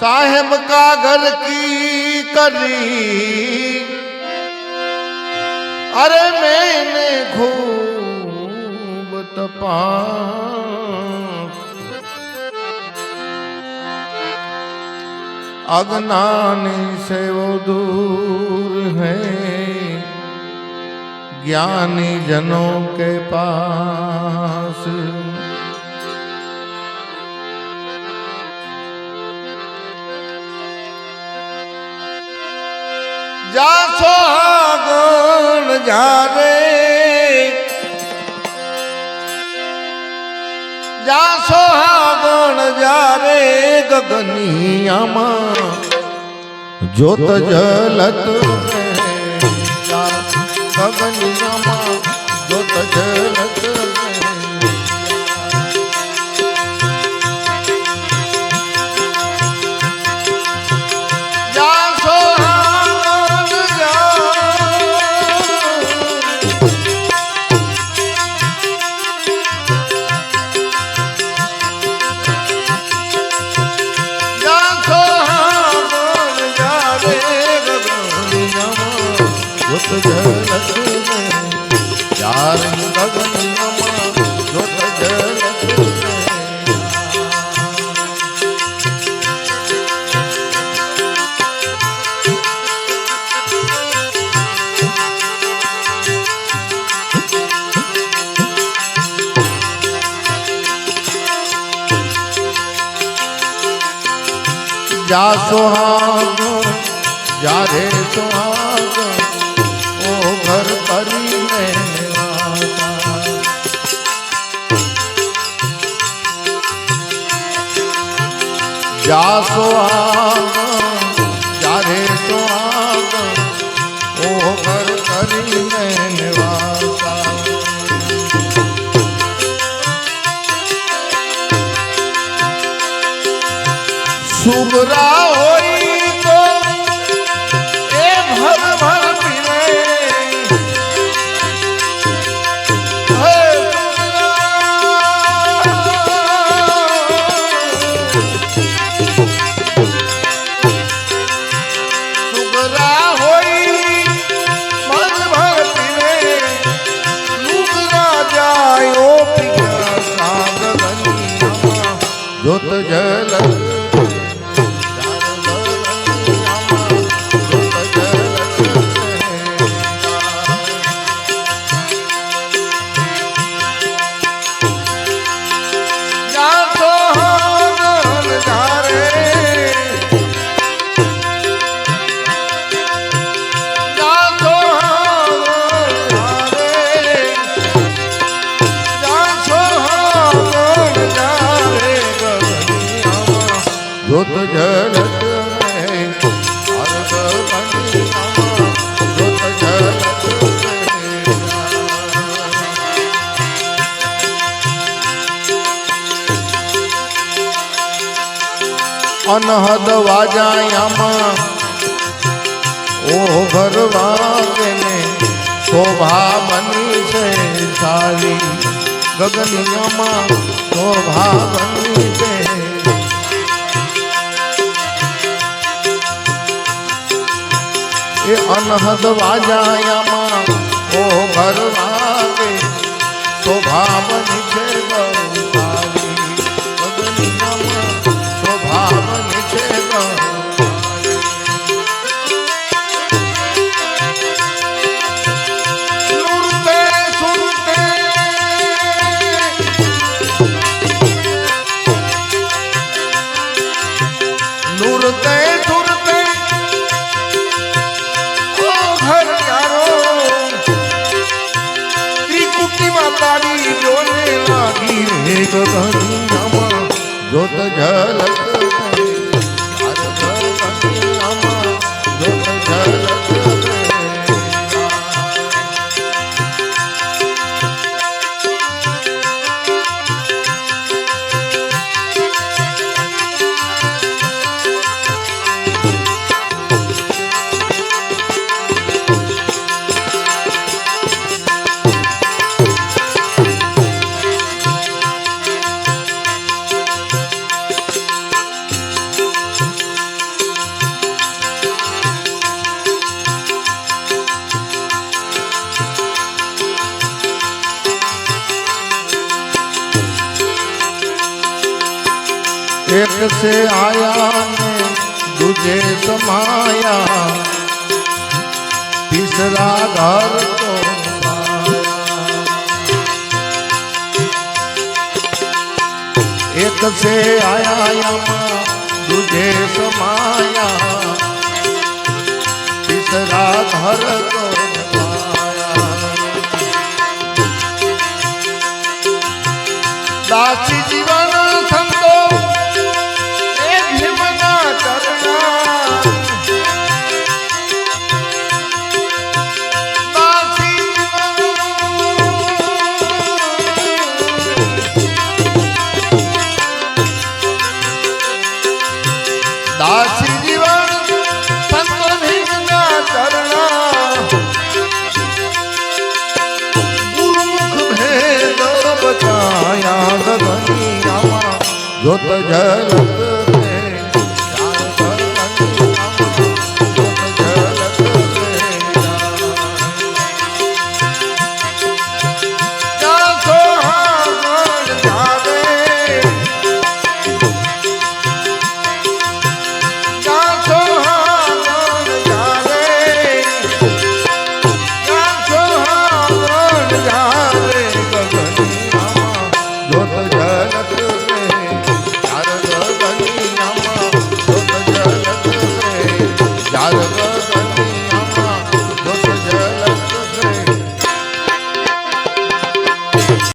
साहेब का घर की करी अरे मैंने खूब तपा अज्ञानी से वो दूर है ज्ञानी जनों के पास जा સોહાગણ જારે જા સોહાગણ જારે ગગનિયામાં જોત જલત રહે. જા સુહાગ જા રે સુહાગ. જા સુહાગ જા રે સુહાગ ઓ ઘર કરીને સુગરા અનહદ વાજાયામાં. ઓ ભરવાને શોભા બની છે સારી ગગનિયામાં શોભા બની છે. એ અનહદ વાજાયામાં ઓ ભરવાને શોભા બની છે બહુ સારી ગગનિયામાં એક સે આયા ને દૂજે સમાયા તીસરા ઘર તો. એક સે આયા દૂજે સમાયા તીસરા ઘર તો. દાસી જીવન દાસી જીવન સંતો ભીમના ચરણા. ગુરુમુખ ભેદ બચાયા ગગનિયામાં જોત જલત